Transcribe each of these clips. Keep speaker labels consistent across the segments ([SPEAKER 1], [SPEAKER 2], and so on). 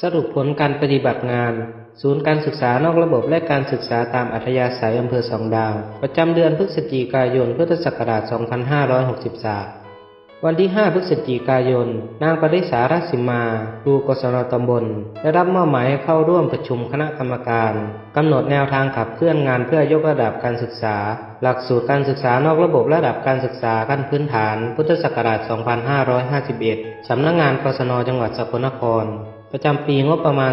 [SPEAKER 1] สรุปผลการปฏิบัติงาน ศูนย์การศึกษานอกระบบและการศึกษาตามอัธยาศัยอำเภอสองดาว ประจำเดือนพฤศจิกายนพุทธศักราช 2563 วันที่ 5 พฤศจิกายน นางปริสารัสิมาครูกศนตำบล ได้รับมอบหมายให้เข้าร่วมประชุมคณะกรรมการกำหนดแนวทางขับเคลื่อนงานเพื่อยกระดับการศึกษา หลักสูตรการศึกษานอกระบบระดับการศึกษาขั้นพื้นฐาน พุทธศักราช 2551 สำนักงงานกศนจังหวัดสกลนคร ประจำปีงบประมาณ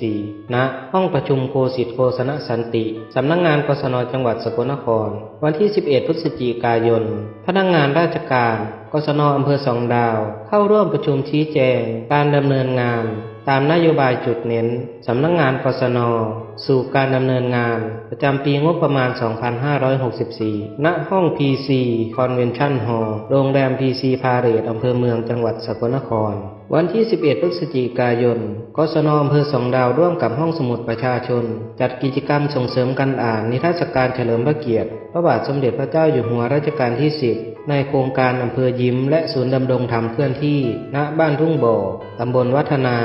[SPEAKER 1] 2564 ณ ห้องประชุมโคสิทธิโคสนสันติ สำนักงงานกศนจังหวัดสกลนคร วันที่ 11 พฤศจิกายน พนักงงานราชการ กศนอำเภอสองดาว เข้าร่วมประชุมชี้แจง การดำเนินงาน ตามนโยบายจุดเน้นสำนักงงานกศนสู่การดำเนินงาน ประจำปีงบประมาณ 2564 ณ ห้อง PC Convention Hall โรงแรม PC พาเรตอำเภอเมืองจังหวัดสกลนคร วันที่ 11 พฤศจิกายน กศนอำเภอสองดาวร่วมกับห้องสมุดประชาชน จัดกิจกรรมส่งเสริมการอ่านนิทรรศการเฉลิมพระเกียรติ พระบาทสมเด็จพระเจ้าอยู่หัวรัชกาลที่ 10 ในโครงการอำเภอยิ้มและศูนย์ดำรงธรรมเคลื่อนที่ ณ บ้านทุ่งบ่อ ตำบลวัฒนา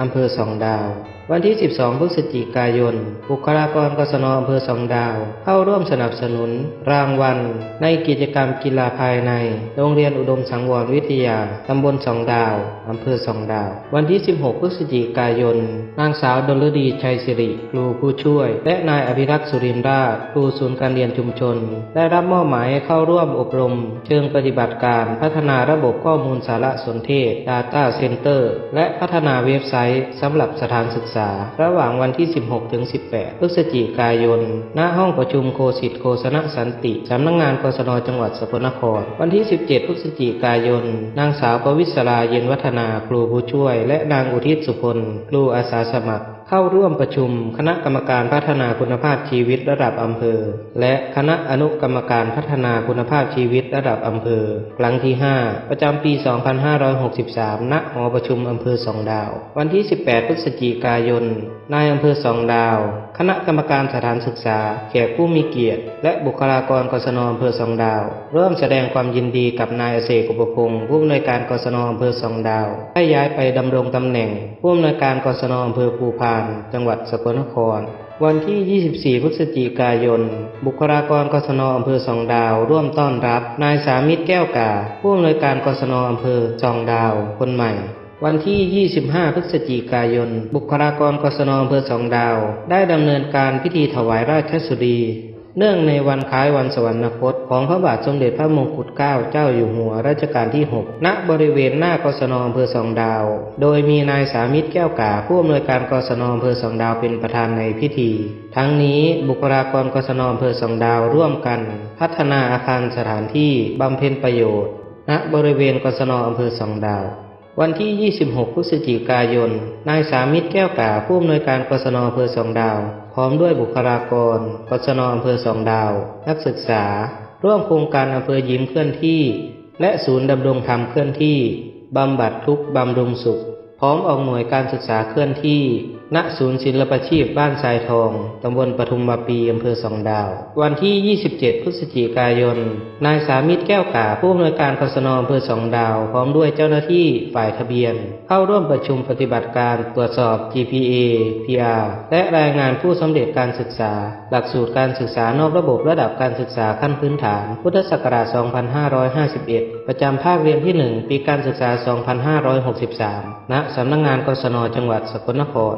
[SPEAKER 1] อำเภอสองดาว วันที่ 12 พฤศจิกายน บุคลากรกศนอำเภอสองดาว เข้าร่วมสนับสนุน รางวัล ในกิจกรรมกีฬาภายใน โรงเรียนอุดมสังวรวิทยา ตำบลสองดาว อำเภอสองดาว วันที่ 16 พฤศจิกายน นางสาวดลดีชัยสิริ ครูผู้ช่วย และนายอภิรักษ์สุรินทราช ครูศูนย์การเรียนชุมชน ได้รับมอบหมายเข้าร่วมอบรม เชิงปฏิบัติการพัฒนาระบบข้อมูลสารสนเทศ Data Center และพัฒนาเว็บไซต์สำหรับสถานศึกษา ระหว่างวันที่ 16ถึง18 พฤศจิกายน ณ ห้องประชุมโคสิทธิโคสนสันติ สำนักงงานกศนจังหวัดสกลนคร วันที่ 17 พฤศจิกายน นางสาวปวิศราเย็นวัฒนา ครูผู้ช่วย และนางอุทิศสุพล ครูอาสาสมัคร เข้าร่วมประชุมคณะกรรมการพัฒนาคุณภาพชีวิตระดับอำเภอ และคณะอนุกรรมการพัฒนาคุณภาพชีวิตระดับอำเภอ ครั้งที่ 5 ประจำปี 2563 ณ หอประชุมอำเภอสองดาว วันที่ 18 พฤศจิกายน นายอำเภอสองดาว คณะกรรมการสถานศึกษา แขกผู้มีเกียรติ และบุคลากรกศนอำเภอสองดาว ร่วมแสดงความยินดีกับนายเอเสกอุปพงศ์ผู้อำนวยการกศนอำเภอสองดาว ให้ย้ายไปดำรงตำแหน่งผู้อำนวยการกศนอำเภอภูพานจังหวัดสกลนคร วันที่ 24 พฤศจิกายน บุคลากรกศนอำเภอสองดาว ร่วมต้อนรับ นายสามิตรแก้วกาผู้อำนวยการกศนอำเภอสองดาว คนใหม่วันที่ 25 พฤศจิกายน บุคลากรกศนอำเภอสองดาว ได้ดำเนินการพิธีถวายราชสุดี เนื่องในวันคล้ายวันสวรรคตของพระบาทสมเด็จพระมงกุฎเกล้าเจ้าอยู่หัวรัชกาลที่ 6 ณ บริเวณหน้ากศนอำเภอสองดาว โดยมีนายสามิตรแก้วกาผู้อำนวยการกศนอำเภอสองดาวเป็นประธานในพิธี ทั้งนี้บุคลากรกศนอำเภอสองดาวร่วมกัน พัฒนาอาคารสถานที่บำเพ็ญประโยชน์ ณ บริเวณกศนอำเภอสองดาววันที่ 26 พฤศจิกายน นายสามิตรแก้วกาผู้อำนวยการกศนอำเภอสองดาว พร้อมด้วยบุคลากรกศนอำเภอสองดาว นักศึกษา ร่วมโครงการอำเภอยิ้มเคลื่อนที่ และศูนย์ดำรงธรรมเคลื่อนที่ บำบัดทุกข์บำรุงสุข พร้อมออกหน่วยการศึกษาเคลื่อนที่ ณศูนย์ศิลปชีพบ้านทรายทอง ตำบลปทุมมาปีอำเภอสองดาว วันที่ 27 พฤศจิกายน นายสามิตรแก้วกาผู้อำนวยการกศนอำเภอสองดาว พร้อมด้วยเจ้าหน้าที่ฝ่ายทะเบียน เข้าร่วมประชุมปฏิบัติการตรวจสอบ GPA PR และรายงานผู้สำเร็จการศึกษา หลักสูตรการศึกษานอกระบบระดับการศึกษาขั้นพื้นฐาน พุทธศักราช 2551 ประจำภาคเรียนที่ 1 ปีการศึกษา 2563 ณ สำนักงงานกศนจังหวัดสกลนคร